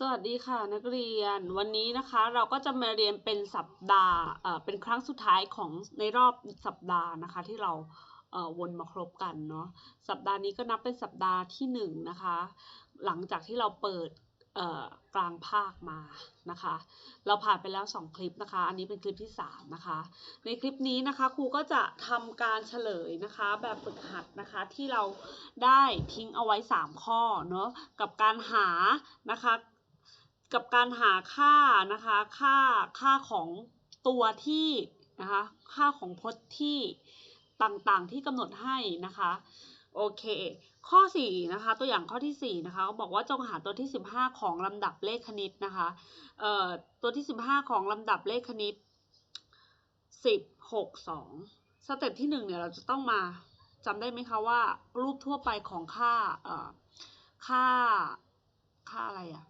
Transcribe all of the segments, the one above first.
สวัสดีค่ะนักเรียนวันนี้นะคะเราก็จะมาเรียนเป็นสัปดาห์เป็นครั้งสุดท้ายของในรอบสัปดาห์นะคะที่เราเวนมาครบกันเนาะสัปดาห์นี้ก็นับเป็นสัปดาห์ที่หนึ่งนะคะหลังจากที่เราเปิดกลางภาคมานะคะ เราผ่านไปแล้ว 2 คลิปนะคะ อันนี้เป็นคลิปที่ 3 นะคะ ในคลิปนี้นะคะครูก็จะทำการเฉลยนะคะ แบบฝึกหัดนะคะที่เราได้ทิ้งเอาไว้ 3 ข้อเนาะกับการหานะคะ กับการหาค่านะคะ ค่าค่าของตัวที่นะคะ ค่าของพจน์ที่ต่างๆที่กำหนดให้นะคะ โอเค ข้อ 4 นะคะ ตัวอย่างข้อที่ 4 นะคะเขาบอกว่าจงหาตัวที่ 15 ของลำดับเลขคณิตนะคะเอ่อตัวที่ 15 ของลำดับเลขคณิต 10 6 2 สเต็ปที่ 1 เนี่ย เราจะต้องมาจำได้ไหมคะว่ารูปทั่วไปของค่าเอ่อค่า ค่าอะไรอะ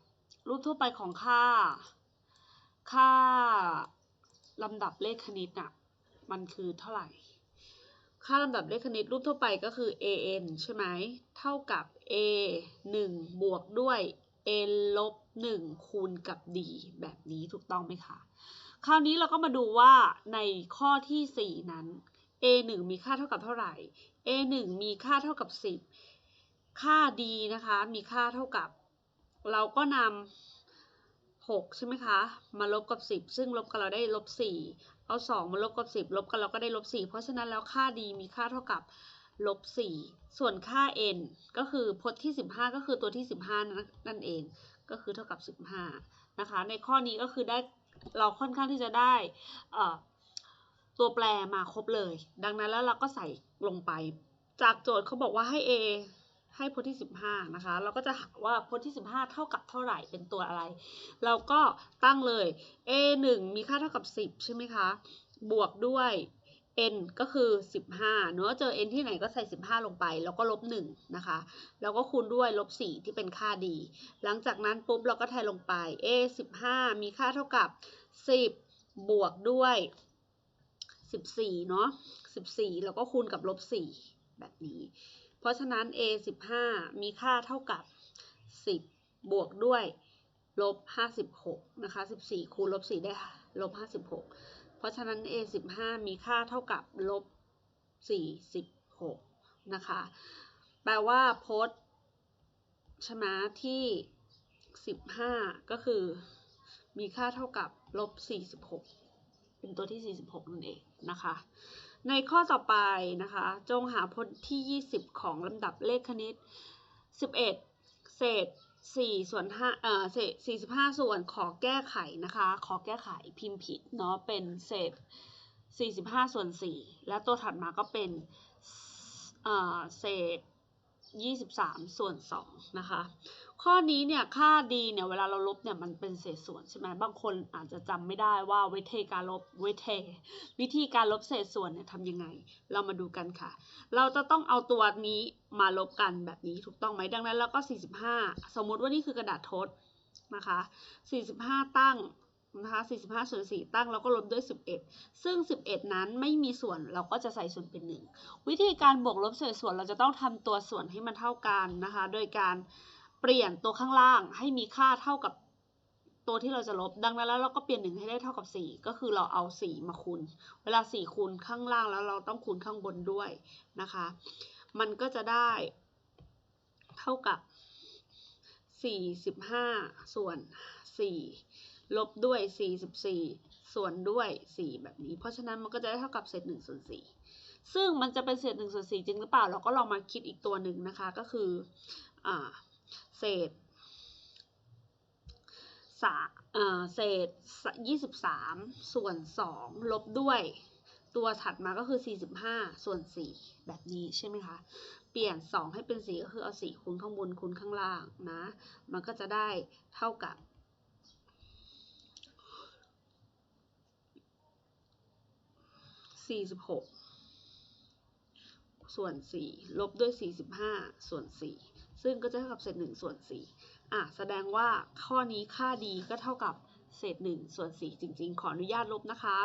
รูปทั่วไปของค่า ค่าลำดับเลขคณิตน่ะมันคือเท่าไหร่ ค่าลำดับเลขคณิตรูปทั่วไปก็คือ an ใช่ไหม เท่ากับ a 1 บวกด้วย n ลบ 1 คูณกับ d แบบนี้ถูกต้องไหมคะ คราวนี้เราก็มาดูว่าในข้อที่ 4 นั้น a 1มีค่าเท่ากับเท่าไหร่ a 1มีค่าเท่ากับ 10 ค่า d นะคะ มีค่าเท่ากับ เราก็นำ6ใช่ไหมคะ มาลบกับ 10 ซึ่งลบกันเราได้ลบ4เอา 2 มาลบกับ 10 ลบกันเราก็ได้ลบ4เพราะฉะนั้นแล้วค่า d มีค่าเท่ากับลบ4ส่วนค่า n ก็คือพจน์ที่ 15 ก็คือตัวที่ 15นั่นนั่นเอง ก็คือเท่ากับ 15 นะคะ ในข้อนี้ก็คือได้เราค่อนข้างที่จะได้ตัวแปรมาครบเลย ดังนั้นแล้วเราก็ใส่ลงไป จากโจทย์เขาบอกว่าให้ a ให้พจน์ที่ 15 นะคะ เราก็จะหาว่าพจน์ที่ 15 เท่ากับเท่าไหร่เป็นตัวอะไร เราก็ตั้งเลย a 1มีค่าเท่ากับ 10 ใช่ไหมคะ บวกด้วย n ก็คือ 15 เนอะเจอ n ที่ไหนก็ใส่ 15 ลงไป แล้วก็ลบ 1 นะคะ แล้วก็คูณด้วยลบ 4 ที่เป็นค่าดี หลังจากนั้นปุ๊บเราก็แทนลงไป a 15 มีค่าเท่ากับ 10 บวกด้วย 14 เนาะ14 แล้วก็คูณกับลบ 4 แบบนี้ เพราะฉะนั้น a 15 มีค่าเท่ากับ 10 บวกด้วยลบ 56 นะคะ 14 คูณลบ 4 ได้ลบ 56 เพราะฉะนั้น a 15 มีค่าเท่ากับลบ 46 นะคะ แปลว่าพจน์ใช่ไหมที่ 15 ก็คือมีค่าเท่ากับลบ 46 เป็นตัวที่ 46 นั่นเองนะคะ ในข้อต่อไปนะคะ จงหาพจน์ที่ 20 ของลำดับเลขคณิต 11 เศษ 4 ส่วน5เอ่อเศษ 45 ส่วนขอแก้ไขนะคะ ขอแก้ไขพิมพ์ผิดเนาะเป็นเศษ 45 ส่วน 4 และตัวถัดมาก็เป็นเอ่อเศษ 23 ส่วน 2 นะคะ ข้อนี้เนี่ยค่าดีเนี่ยเวลาเราลบเนี่ยมันเป็นเศษส่วนใช่ไหมบางคนอาจจะจำไม่ได้ว่าวิธีการลบวิธีวิธีการลบเศษส่วนเนี่ยทำยังไง เรามาดูกันค่ะ เราจะต้องเอาตัวนี้มาลบกันแบบนี้ถูกต้องไหมดังนั้นแล้วก็ 45 สมมุติว่านี่คือกระดาษทดนะคะ 45 ตั้งนะคะ45ส่วน4ตั้งแล้วก็ลบด้วย 11 ซึ่ง 11 นั้นไม่มีส่วนเราก็จะใส่ส่วนเป็น 1 วิธีการบวกลบเศษส่วนเราจะต้องทำตัวส่วนให้มันเท่ากันนะคะ โดยการ เปลี่ยนตัวข้างล่างให้มีค่าเท่ากับตัวที่เราจะลบ ดังนั้นแล้วเราก็เปลี่ยน1ให้ได้เท่ากับ 4 ก็คือเราเอา 4 มาคูณ เวลา 4 คูณข้างล่างแล้วเราต้องคูณข้างบนด้วยนะคะ มันก็จะได้เท่ากับ 45 ส่วน 4 ลบด้วย 44 ส่วนด้วย 4 แบบนี้ เพราะฉะนั้นมันก็จะได้เท่ากับเศษ1ส่วน4ซึ่งมันจะเป็นเศษ1ส่วน4จริงหรือเปล่า เราก็ลองมาคิดอีกตัวหนึ่งนะคะ ก็คืออ่า เศษสาเศษ 23 ส่วน 2 ลบด้วยตัวถัดมาก็คือ 45 ส่วน 4 แบบนี้ใช่ไหมคะ เปลี่ยน 2 ให้เป็น 4 ก็คือเอา 4 คูณข้างบนคูณข้างล่างนะ มันก็จะได้เท่ากับ 46 ส่วน 4 ลบด้วย 45 ส่วน 4 ซึ่งก็จะเท่ากับเศษ1ส่วน4อะแสดงว่าข้อนี้ค่าดีก็เท่ากับเศษ1ส่วน4จริง ๆ ขออนุญาตลบนะคะ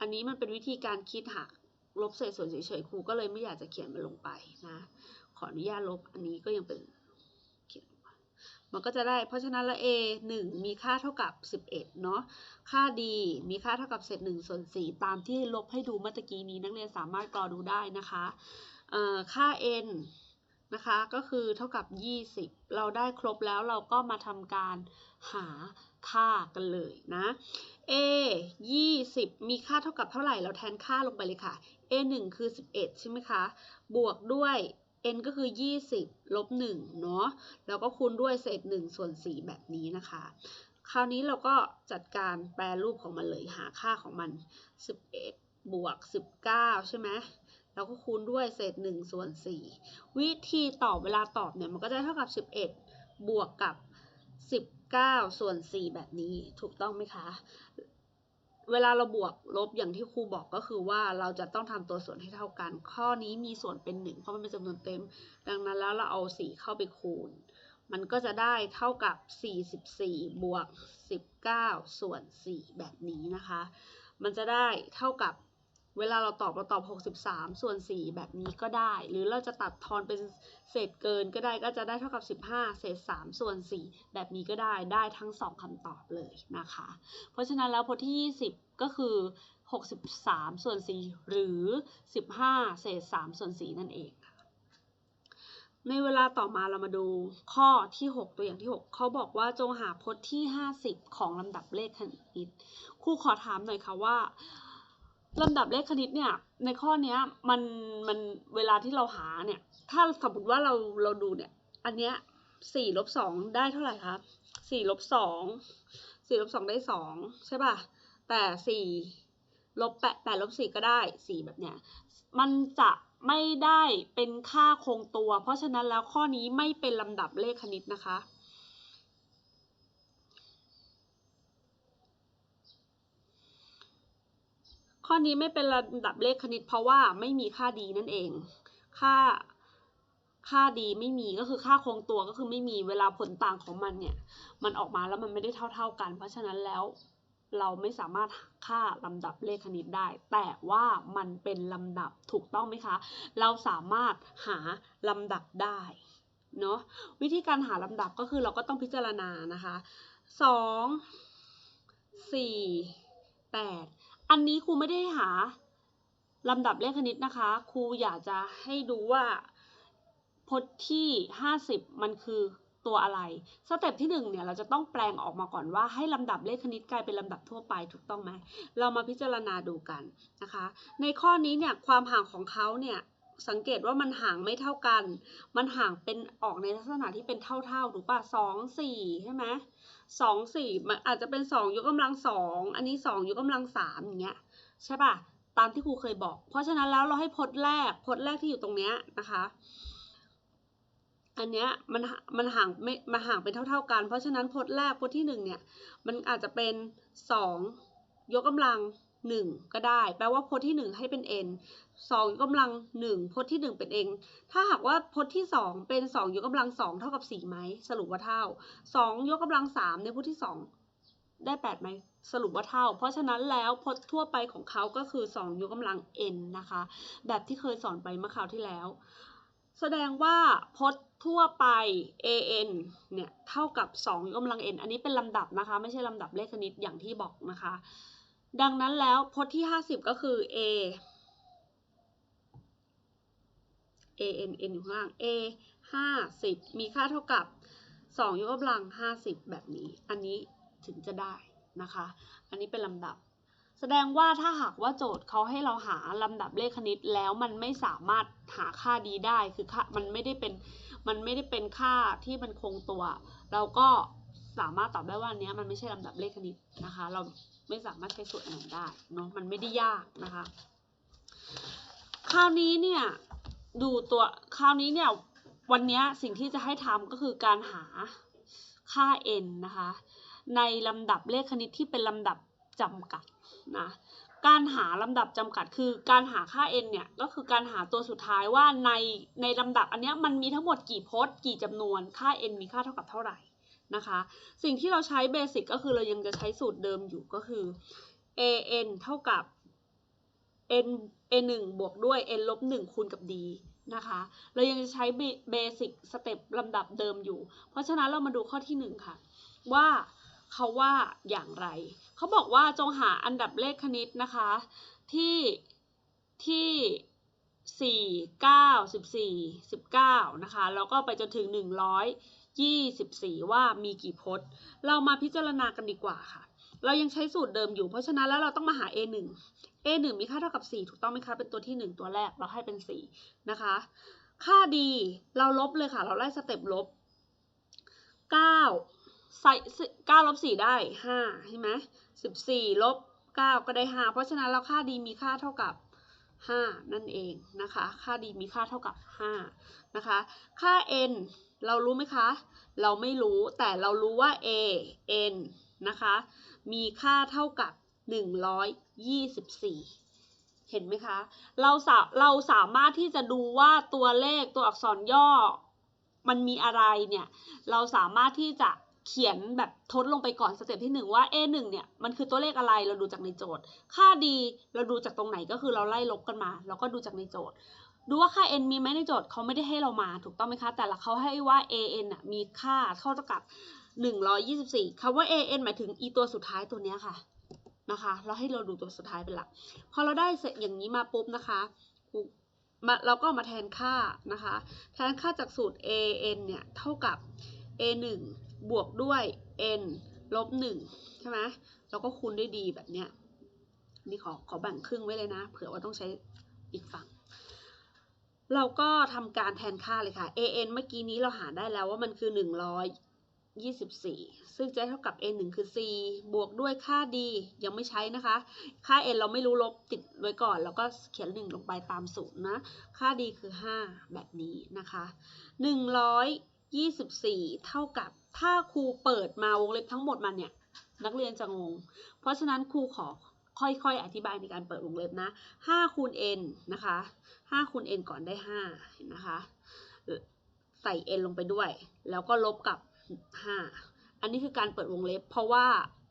อันนี้มันเป็นวิธีการคิดหักลบเศษส่วนเฉยๆครูก็เลยไม่อยากจะเขียนมันลงไปนะ ขออนุญาตลบอันนี้ก็ยังเป็นเขียนมันก็จะได้ เพราะฉะนั้นล้ว a 1 มีค่าเท่ากับ 11 เนาะ ค่า d มีค่าเท่ากับเศษ1ส่วน4ตามที่ลบให้ดูเมื่อกี้นี้นักเรียนสามารถกรอดูได้นะคะ ค่า n นะคะ ก็คือเท่ากับ 20 เราได้ครบแล้วเราก็มาทำการหาค่ากันเลยนะ a 20 มีค่าเท่ากับเท่าไหร่ เราแทนค่าลงไปเลยค่ะ a 1คือ 11 ใช่ไหมคะ บวกด้วย n ก็คือ 20 ลบ 1 เนาะ แล้วก็คูณด้วยเศษ 1 ส่วน 4 แบบนี้นะคะ คราวนี้เราก็จัดการแปรรูปของมันเลย หาค่าของมัน 11 บวก 19 ใช่ไหม แล้วก็คูณด้วยเศษ1ส่วน4วิธีตอบเวลาตอบเนี่ยมันก็ได้เท่ากับ 11 บวกกับ 19 ส่วน 4 แบบนี้ถูกต้องไหมคะ เวลาเราบวกลบอย่างที่ครูบอกก็คือว่าเราจะต้องทำตัวส่วนให้เท่ากัน ข้อนี้มีส่วนเป็น 1 เพราะมันเป็นจำนวนเต็ม ดังนั้นแล้วเราเอา 4 เข้าไปคูณ มันก็จะได้เท่ากับ 44 บวก 19 ส่วน 4 แบบนี้นะคะ มันจะได้เท่ากับ เวลาเราตอบเราตอบ 63 ส่วน 4 แบบนี้ก็ได้ หรือเราจะตัดทอนเป็นเศษเกินก็ได้ก็จะได้เท่ากับ 15 เศษ 3 ส่วน 4 แบบนี้ก็ได้ได้ทั้ง 2คำตอบเลยนะคะ เพราะฉะนั้นแล้วพจน์ที่ 20 ก็คือ 63 ส่วน 4 หรือ 15 เศษ 3 ส่วน 4 นั่นเองค่ะในเวลาต่อมาเรามาดูข้อที่ 6 ตัวอย่างที่ 6 เขาบอกว่าจงหาพจน์ที่ 50 ของลำดับเลขคณิตครูขอถามหน่อยค่ะว่า ลำดับเลขคณิตเนี่ยในข้อเนี้ยมันมันเวลาที่เราหาเนี่ย ถ้าสมมติว่าเราเราดูเนี่ย อันเนี้ยสี่ลบสองได้เท่าไหร่ครับสี่ลบสองสี่ลบสองได้สองใช่ป่ะ แต่สี่ลบแปดแปดลบสี่ก็ได้สี่แบบเนี้ยมันจะไม่ได้เป็นค่าคงตัว เพราะฉะนั้นแล้วข้อนี้ไม่เป็นลำดับเลขคณิตนะคะ ข้อนี้ไม่เป็นระดับเลขคณิต เพราะว่าไม่มีค่าดีนั่นเอง ค่าค่าดีไม่มีก็คือค่าคงตัวก็คือไม่มีเวลาผลต่างของมันเนี่ย มันออกมาแล้วมันไม่ได้เท่า ๆกัน เพราะฉะนั้นแล้วเราไม่สามารถหาค่าลำดับเลขคณิตได้ แต่ว่ามันเป็นลำดับถูกต้องไหมคะ เราสามารถหาลำดับได้เนาะวิธีการหาลำดับก็คือเราก็ต้องพิจารณานะคะสองสี่แปด อันนี้ครูไม่ได้หาลำดับเลขคณิตนะคะ ครูอยากจะให้ดูว่าพจน์ที่ 50 มันคือตัวอะไร สเต็ปที่1เนี่ยเราจะต้องแปลงออกมาก่อนว่าให้ลำดับเลขคณิตกลายเป็นลำดับทั่วไปถูกต้องไหม เรามาพิจารณาดูกันนะคะ ในข้อนี้เนี่ยความห่างของเขาเนี่ย สังเกตว่ามันห่างไม่เท่ากัน มันห่างเป็นออกในลักษณะที่เป็นเท่าๆถูกป่ะสองสี่ใช่ไหมสองสี่มันอาจจะเป็นสองยกกำลังสองอันนี้สองยกกำลังสามอย่างเงี้ยใช่ป่ะตามที่ครูเคยบอก เพราะฉะนั้นแล้วเราให้พจน์แรกพจน์แรกที่อยู่ตรงเนี้ยนะคะ อันเนี้ยมันมันห่างไม่มาห่างเป็นเท่า ๆกัน เพราะฉะนั้นพจน์แรกพจน์ที่หนึ่งเนี่ยมันอาจจะเป็นสองยกกำลัง หนึ่งก็ได้ แปลว่าพจน์ที่หนึ่งให้เป็น n สองยกกำลังหนึ่งพจน์ที่หนึ่งเป็น n ถ้าหากว่าพจน์ที่สองเป็นสองยกกำลังสองเท่ากับสี่ไหมสรุปว่าเท่าสองยกกำลังสามในพจน์ที่สองได้แปดไหมสรุปว่าเท่า เพราะฉะนั้นแล้วพจน์ทั่วไปของเขาก็คือสองยกกำลัง n นะคะ แบบที่เคยสอนไปเมื่อคราวที่แล้ว แสดงว่าพจน์ทั่วไป an เนี่ยเท่ากับ2ยกกำลัง n อันนี้เป็นลำดับนะคะ ไม่ใช่ลำดับเลขคณิตอย่างที่บอกนะคะ ดังนั้นแล้วพจน์ที่ 50 ก็คือ a a n n อยู่ข้างล่าง a 50 มีค่าเท่ากับ 2 ยกกำลัง 50 แบบนี้ อันนี้ถึงจะได้นะคะ อันนี้เป็นลำดับ แสดงว่าถ้าหากว่าโจทย์เขาให้เราหาลำดับเลขคณิตแล้วมันไม่สามารถหาค่าดีได้ คือค่ามันไม่ได้เป็น มันไม่ได้เป็นค่าที่มันคงตัว เราก็สามารถตอบได้ว่าอันนี้มันไม่ใช่ลำดับเลขคณิตนะคะ เรา ไม่สามารถใช้สูตรอันนั้นได้เนาะมันไม่ได้ยากนะคะ คราวนี้เนี่ยดูตัวคราวนี้เนี่ยวันนี้สิ่งที่จะให้ทำก็คือการหาค่า n นะคะ ในลำดับเลขคณิตที่เป็นลำดับจำกัดนะการหาลำดับจำกัดคือการหาค่า n เนี่ยก็คือการหาตัวสุดท้ายว่าในในลำดับอันเนี้ยมันมีทั้งหมดกี่พจน์ กี่จำนวนค่า n มีค่าเท่ากับเท่าไหร่ นะคะ สิ่งที่เราใช้เบสิกก็คือเรายังจะใช้สูตรเดิมอยู่ก็คือ a n เท่ากับ n n 1บวกด้วย n ลบ1คูณกับ d นะคะ เรายังจะใช้เบสิกสเต็ปลำดับเดิมอยู่ เพราะฉะนั้นเรามาดูข้อที่หนึ่งค่ะ ว่าเขาว่าอย่างไร เขาบอกว่าจงหาอันดับเลขคณิตนะคะ ที่ที่สี่เก้าสิบสี่สิบเก้านะคะ แล้วก็ไปจนถึงห นึ่งร้อยยี่สิบสี่ว่ามีกี่พจน์ เรามาพิจารณากันดีกว่าค่ะ เรายังใช้สูตรเดิมอยู่ เพราะฉะนั้นแล้วเราต้องมาหา a 1 a 1มีค่าเท่ากับ 4 ถูกต้องไหมคะ เป็นตัวที่ 1 ตัวแรก เราให้เป็น 4 นะคะ ค่าดีเราลบเลยค่ะ เราไล่สเต็ปลบ 9 ใส่9ลบ4ได้ 5 ใช่ไหม14 ลบ 9 ก็ได้ 5 เพราะฉะนั้นเราค่าดีมีค่าเท่ากับ5นั่นเองนะคะ ค่าดีมีค่าเท่ากับ5นะคะ ค่า n เรารู้ไหมคะ เราไม่รู้แต่เรารู้ว่า a n นะคะ มีค่าเท่ากับ 124 เห็นไหมคะ เราสาเราสามารถที่จะดูว่าตัวเลขตัวอักษรย่อ มันมีอะไรเนี่ย เราสามารถที่จะเขียนแบบทดลงไปก่อนสเต็ปที่ 1 ว่า a 1เนี่ย มันคือตัวเลขอะไรเราดูจากในโจทย์ ค่าดีเราดูจากตรงไหนก็คือเราไล่ลบกันมาแล้วก็ดูจากในโจทย์ ดูว่าค่า n มีไหมในโจทย์เขาไม่ได้ให้เรามาถูกต้องไหมคะ แต่ละเขาให้ว่า a n อะมีค่าเท่ากับ 124คำว่า a n หมายถึง e ตัวสุดท้ายตัวเนี้ยค่ะนะคะเราให้เราดูตัวสุดท้ายเป็นหลัก พอเราได้เสร็จอย่างนี้มาปุ๊บนะคะมาเราก็มาแทนค่านะคะ แทนค่าจากสูตร a n เนี่ยเท่ากับ a 1บวกด้วย n ลบ1ใช่ไหมเราก็คูณด้วย d แบบเนี้ยนี่ขอขอแบ่งครึ่งไว้เลยนะ เผื่อว่าต้องใช้อีกฝั่ง เราก็ทำการแทนค่าเลยค่ะ a n เมื่อกี้นี้เราหาได้แล้วว่ามันคือ 124 ซึ่งจะเท่ากับ n 1คือ c บวกด้วยค่า d ยังไม่ใช้นะคะ ค่า n เราไม่รู้ลบติดไว้ก่อน แล้วก็เขียน 1 ลงไปตามสูตรนะ ค่า d คือ 5 แบบนี้นะคะ 124 เท่ากับถ้าครูเปิดมาวงเล็บทั้งหมดมาเนี่ย นักเรียนจะงง เพราะฉะนั้นครูขอ ค่อยๆ อธิบายในการเปิดวงเล็บนะ5คูณ n นะคะ5คูณ n ก่อนได้5เห็นนะคะใส่ n ลงไปด้วย แล้วก็ลบกับ 5 อันนี้คือการเปิดวงเล็บ เพราะว่า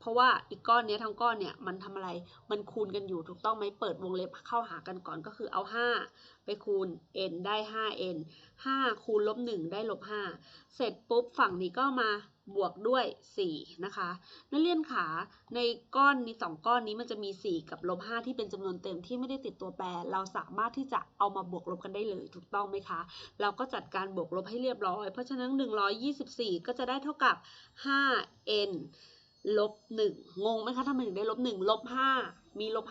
ราะว่าอีกก้อนนี้ทั้งก้อนเนี่ยมันทำอะไร มันคูณกันอยู่ถูกต้องไหมเปิดวงเล็บเข้าหากันก่อนก็คือเอา 5 ไปคูณ n ได้ 5n 5 คูณลบ1ได้ลบ5เสร็จปุ๊บฝั่งนี้ก็มาบวกด้วย 4 นะคะ นักเรียนขาในก้อนนี้2ก้อนนี้มันจะมี 4 กับลบ5ที่เป็นจำนวนเต็มที่ไม่ได้ติดตัวแปร เราสามารถที่จะเอามาบวกลบกันได้เลยถูกต้องไหมคะ เราก็จัดการบวกลบให้เรียบร้อย เพราะฉะนั้น 124 ก็จะได้เท่ากับ 5n ลบ1งงงไหมคะทำไมถึงได้ลบ1ลบ5มีลบ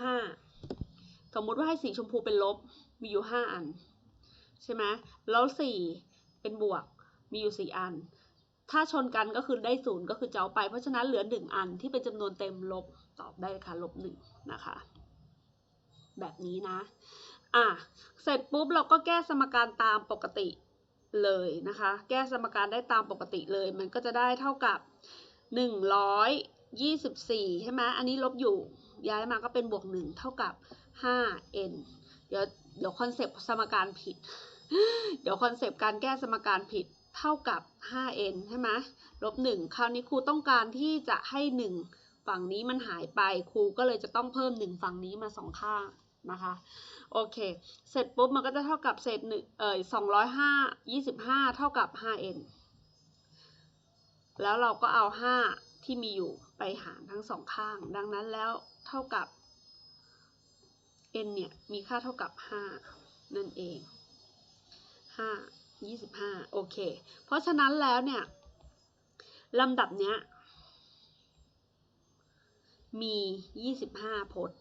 5สมมุติว่าให้สีชมพูเป็นลบมีอยู่5อัน ใช่ไหมแล้ว4เป็นบวกมีอยู่4อัน ถ้าชนกันก็คือได้ศูนย์ก็คือจะเอาไป เพราะฉะนั้นเหลือ1อันที่เป็นจำนวนเต็มลบตอบได้ค่ะลบ1นะคะ แบบนี้นะ อะ เสร็จปุ๊บเราก็แก้สมการตามปกติเลยนะคะ แก้สมการได้ตามปกติเลย มันก็จะได้เท่ากับ 124ใช่ไหมอันนี้ลบอยู่ย้ายมาก็เป็นบวก1เท่ากับ 5n เดี๋ยวเดี๋ยวคอนเซปต์สมการผิด เดี๋ยวคอนเซปต์การแก้สมการผิดเท่ากับ 5n ใช่ไหมลบ 1 คราวนี้ครูต้องการที่จะให้ 1 ฝั่งนี้มันหายไป ครูก็เลยจะต้องเพิ่ม 1 ฝั่งนี้มาสองข้างนะคะ โอเค เสร็จปุ๊บมันก็จะเท่ากับเศษหนึ่งเอ่ย205 25เท่ากับ 5n แล้วเราก็เอา 5 ที่มีอยู่ไปหารทั้งสองข้าง ดังนั้นแล้วเท่ากับ n เนี่ย มีค่าเท่ากับ 5 นั่นเอง 5 25 โอเค เพราะฉะนั้นแล้วเนี่ยลำดับเนี้ยมี 25 พจน์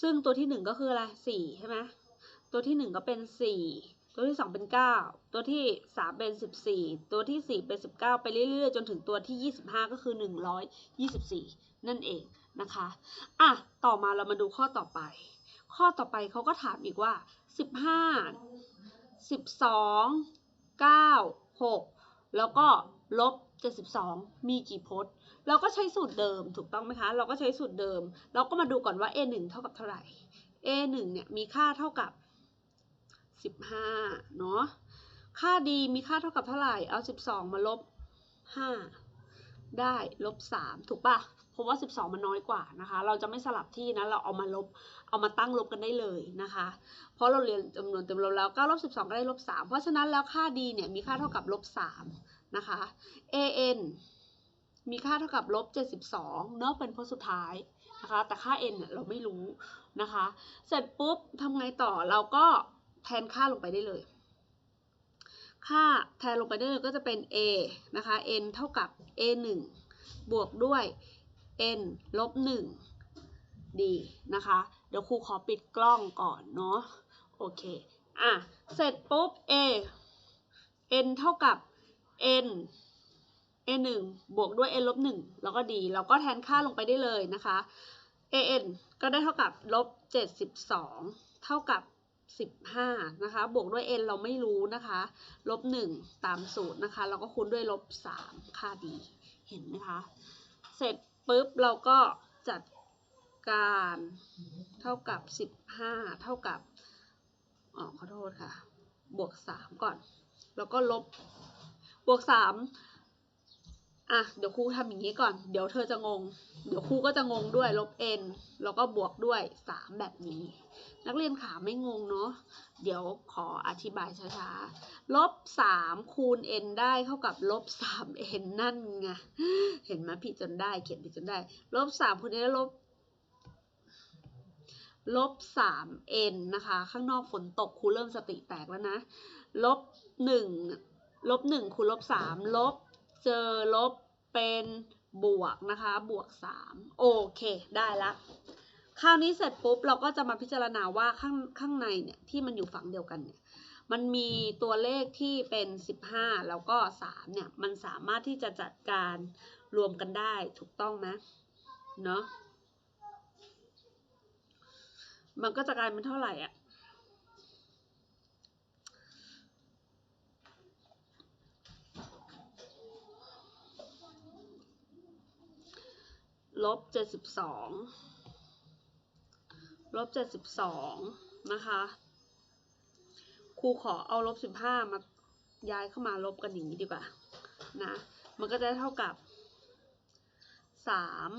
ซึ่งตัวที่ 1 ก็คืออะไร 4 ใช่ไหม ตัวที่ 1 ก็เป็น 4 ตัวที่ 2 เป็น 9 ตัวที่ 3 เป็น 14 ตัวที่ 4 เป็น 19 ไปเรื่อยๆ จนถึงตัวที่ 25 ก็คือ 124 นั่นเองนะคะ อะ ต่อมาเรามาดูข้อต่อไป ข้อต่อไปเขาก็ถามอีกว่า 15 12 9 6 แล้วก็ลบ72 มีกี่พจน์ เราก็ใช้สูตรเดิมถูกต้องไหมคะ เราก็ใช้สูตรเดิม เราก็มาดูก่อนว่า a 1เท่ากับเท่าไหร่ a 1เนี่ยมีค่าเท่ากับ 15เนาะค่า d มีค่าเท่ากับเท่าไหร่ เอา 12 มาลบ 5 ได้ลบ 3 ถูกปะเพราะว่า 12 มันน้อยกว่านะคะ เราจะไม่สลับที่นะ เราเอามาลบ เอามาตั้งลบกันได้เลยนะคะ เพราะเราเรียนจำนวนเต็มลบแล้ว9ลบ12 ก็ได้ลบ 3 เพราะฉะนั้นแล้วค่า d เนี่ยมีค่าเท่ากับลบ 3 นะคะ an มีค่าเท่ากับลบ 72 เนอะเป็นพจน์สุดท้ายนะคะ แต่ค่า n เนี่ยเราไม่รู้นะคะ เสร็จปุ๊บทำไงต่อเราก็ แทนค่าลงไปได้เลย ค่าแทนลงไปได้เลยก็จะเป็น a นะคะ n เท่ากับ a 1บวกด้วย n ลบ1ดีนะคะ เดี๋ยวครูขอปิดกล้องก่อนเนาะ โอเค อะ เสร็จปุ๊บ a n เท่ากับ n a 1บวกด้วย n ลบ1แล้วก็ดี เราก็แทนค่าลงไปได้เลยนะคะ a n ก็ได้เท่ากับลบ72 เท่ากับ 15 นะคะ บวกด้วย n เราไม่รู้นะคะ ลบ 1 ตามสูตรนะคะ เราก็คูณด้วยลบ 3 ค่าดี เห็นไหมคะ เสร็จปุ๊บเราก็จัดการเท่ากับ 15 เท่ากับ อ๋อ ขอโทษค่ะ บวก 3 ก่อน แล้วก็ลบ บวก 3 อะเดี๋ยวครูทำอย่างนี้ก่อน เดี๋ยวเธอจะงง เดี๋ยวครูก็จะงงด้วยลบ n แล้วก็บวกด้วย 3 แบบนี้ นักเรียนขาไม่งงเนาะเดี๋ยวขออธิบายช้าๆลบ 3 คูณ n ได้เท่ากับลบ 3n นั่นไงเห็นไหมผิดจนได้เขียนผิดจนได้ลบ 3 คูณ n ได้ลบลบ 3n นะคะ ข้างนอกฝนตกครูเริ่มสติแตกแล้วนะลบ 1 ลบ 1คูณลบ 3 ลบ เจอลบเป็นบวกนะคะ บวก 3 โอเค ได้ละคราวนี้เสร็จปุ๊บเราก็จะมาพิจารณาว่าข้างข้างในเนี่ยที่มันอยู่ฝั่งเดียวกันเนี่ยมันมีตัวเลขที่เป็น 15 แล้วก็ 3 เนี่ย มันสามารถที่จะจัดการรวมกันได้ถูกต้องไหมเนาะมันก็จะกลายเป็นเท่าไหร่อะ ลบเจ็ดสิบสองลบเจ็ดสิบสองนะคะครูขอเอาลบสิบห้ามาย้ายเข้ามาลบกันอย่างนี้ดีกว่านะมันก็จะเท่ากับสาม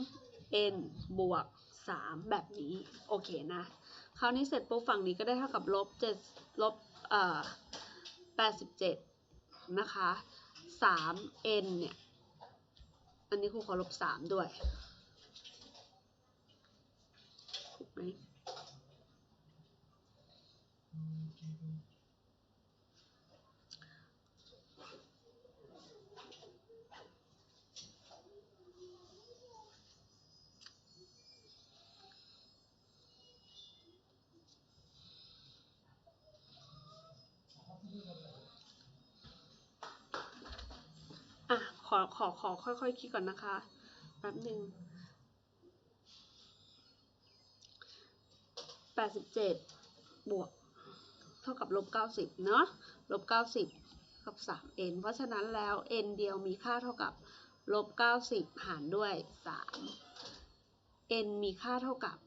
n บวกสามแบบนี้ โอเคนะ คราวนี้เสร็จปุ๊บฝั่งนี้ก็ได้เท่ากับลบเจ็ดลบเอ่อแปดสิบเจ็ดนะคะสาม n เนี่ย อันนี้ครูขอลบสามด้วย ไหมอะขอขอขอค่อยๆคิดก่อนนะคะแป๊บหนึ่ง แปดสิบเจ็ดบวก เท่ากับลบเก้าสิบเนาะลบเก้าสิบกับสาม n เพราะฉะนั้นแล้ว n เดียวมีค่าเท่ากับลบเก้าสิบหารด้วยสาม n มีค่าเท่ากับ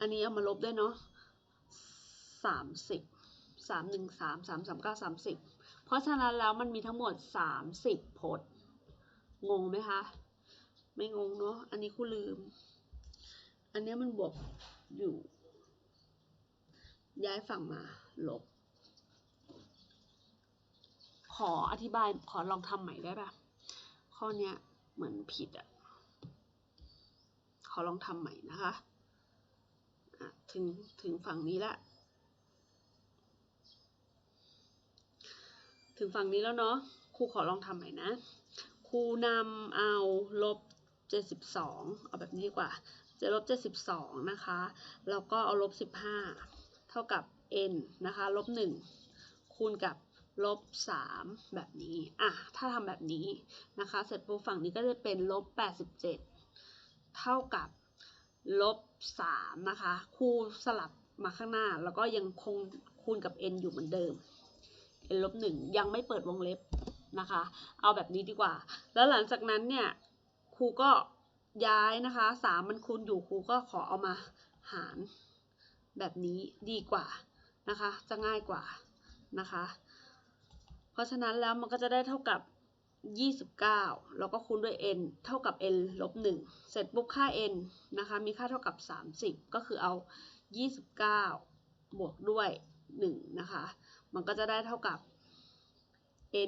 อันนี้เอามาลบด้วยเนาะสามสิบสามหนึ่งสามสามสามเก้าสามสิบเพราะฉะนั้นแล้วมันมีทั้งหมดสามสิบพจน์ งงไหมคะ ไม่งงเนาะ อันนี้ครูลืม อันเนี้ยมันบวกอยู่ ย้ายฝั่งมา ลบ ขออธิบาย ขอลองทำใหม่ได้ปะข้อเนี้ยเหมือนผิดอะขอลองทำใหม่นะคะอะถึง ถึงฝั่งนี้ละ ถึงฝั่งนี้แล้วเนาะ ครูขอลองทำใหม่นะครูนำเอาลบ 72 เอาแบบนี้ดีกว่าจลบ72 นะคะ แล้วก็เอาลบ 15 เท่ากับ n นะคะลบ 1 คูณกับลบ 3 แบบนี้ อะ ถ้าทำแบบนี้นะคะ เสร็จปุ๊บฝั่งนี้ก็จะเป็นลบ 87 เท่ากับลบ 3 นะคะครูสลับมาข้างหน้า แล้วก็ยังคงคูณกับ n อยู่เหมือนเดิม n ลบ 1 ยังไม่เปิดวงเล็บนะคะ เอาแบบนี้ดีกว่า แล้วหลังจากนั้นเนี่ย ครูก็ย้ายนะคะสามมันคูณอยู่ครูก็ขอเอามาหารแบบนี้ดีกว่านะคะ จะง่ายกว่านะคะ เพราะฉะนั้นแล้วมันก็จะได้เท่ากับ 29 แล้วก็คูณด้วย n เท่ากับ n ลบ1เสร็จปุ๊บค่า n นะคะ มีค่าเท่ากับ 30 ก็คือเอา 29 บวกด้วย 1 นะคะ มันก็จะได้เท่ากับ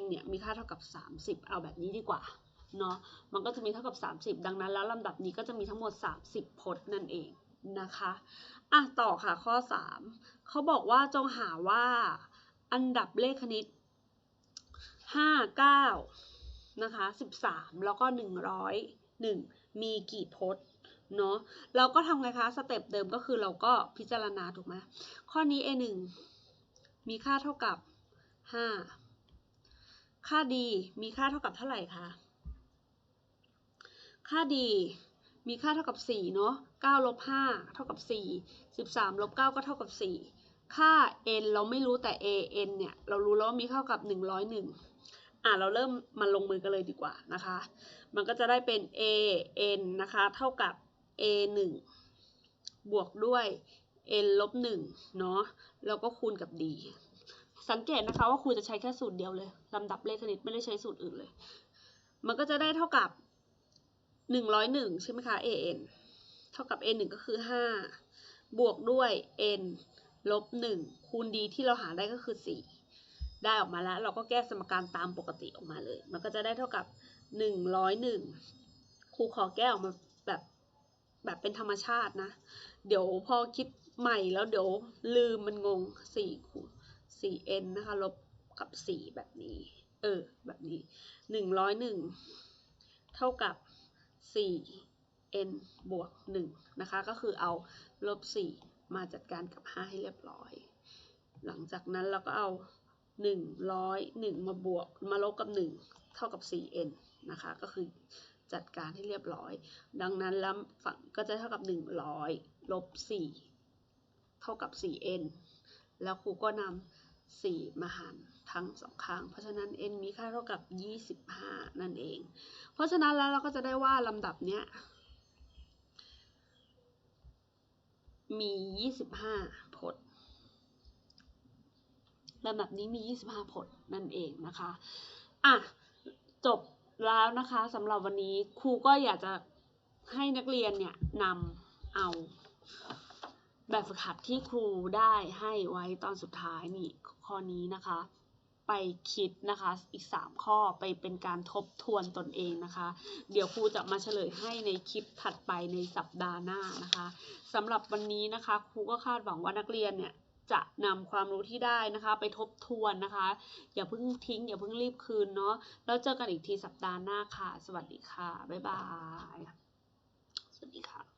n เนี่ยมีค่าเท่ากับ 30 เอาแบบนี้ดีกว่า เนาะมันก็จะมีเท่ากับ 30 ดังนั้นแล้วลำดับนี้ก็จะมีทั้งหมด 30 พจน์นั่นเองนะคะอะต่อค่ะข้อ 3เขาบอกว่าจงหาว่าอันดับเลขคณิต 5 9นะคะ13 แล้วก็ 101 มีกี่พจน์เนาะเราก็ทำไงคะสเต็ปเดิมก็คือเราก็พิจารณาถูกไหมข้อนี้ a 1มีค่าเท่ากับ 5 ค่า d มีค่าเท่ากับเท่าไหร่คะ ค่า d มีค่าเท่ากับ 4 เนาะ9ลบ5เท่ากับ 4 13ลบ9ก็เท่ากับ 4 ค่า n เราไม่รู้แต่ a n เนี่ย เรารู้แล้วว่ามีเท่ากับ 101 อะ เราเริ่มมาลงมือกันเลยดีกว่านะคะ มันก็จะได้เป็น a n นะคะ เท่ากับ a 1บวกด้วย n ลบ1เนาะ แล้วก็คูณกับ d สังเกตนะคะว่าครูจะใช้แค่สูตรเดียวเลยลำดับเลขคณิตไม่ได้ใช้สูตรอื่นเลย มันก็จะได้เท่ากับ 101ใช่ไหมคะ a n เท่ากับ n 1ก็คือ 5 บวกด้วย n ลบ 1 คูณ d ที่เราหาได้ก็คือ 4 ได้ออกมาแล้ว เราก็แก้สมการตามปกติออกมาเลย มันก็จะได้เท่ากับ 101 ครูขอแก้ออกมาแบบแบบเป็นธรรมชาตินะ เดี๋ยวพอคิดใหม่แล้วเดี๋ยวลืมมันงง 4 คูณ 4n นะคะ ลบกับ 4 แบบนี้ เออ แบบนี้ 101 เท่ากับ 4n บวก1นะคะ ก็คือเอาลบ 4 มาจัดการกับ 5 ให้เรียบร้อย หลังจากนั้นเราก็เอา 101 มาบวกมาลบกับ 1 เท่ากับ 4n นะคะ ก็คือจัดการให้เรียบร้อย ดังนั้นแล้วฝั่งก็จะเท่ากับ 100ลบ4เท่ากับ 4n แล้วครูก็นำ 4 มาหารทั้งสองข้าง เพราะฉะนั้น n มีค่าเท่ากับ 25 นั่นเอง เพราะฉะนั้นแล้วเราก็จะได้ว่าลำดับเนี้ยมี 25พจน์ลำดับนี้มี 25พจน์นั่นเองนะคะ อะ จบแล้วนะคะสำหรับวันนี้ครูก็อยากจะให้นักเรียนเนี่ยนำเอา แบบฝึกหัดที่ครูได้ให้ไว้ตอนสุดท้ายนี่ข้อนี้นะคะ ไปคิดนะคะอีก 3 ข้อไปเป็นการทบทวนตนเองนะคะ เดี๋ยวครูจะมาเฉลยให้ในคลิปถัดไปในสัปดาห์หน้านะคะสำหรับวันนี้นะคะครูก็คาดหวังว่านักเรียนเนี่ยจะนำความรู้ที่ได้นะคะ ไปทบทวนนะคะ อย่าเพิ่งทิ้ง อย่าเพิ่งรีบคืนเนาะแล้วเจอกันอีกทีสัปดาห์หน้าค่ะ สวัสดีค่ะ บ๊ายบาย สวัสดีค่ะ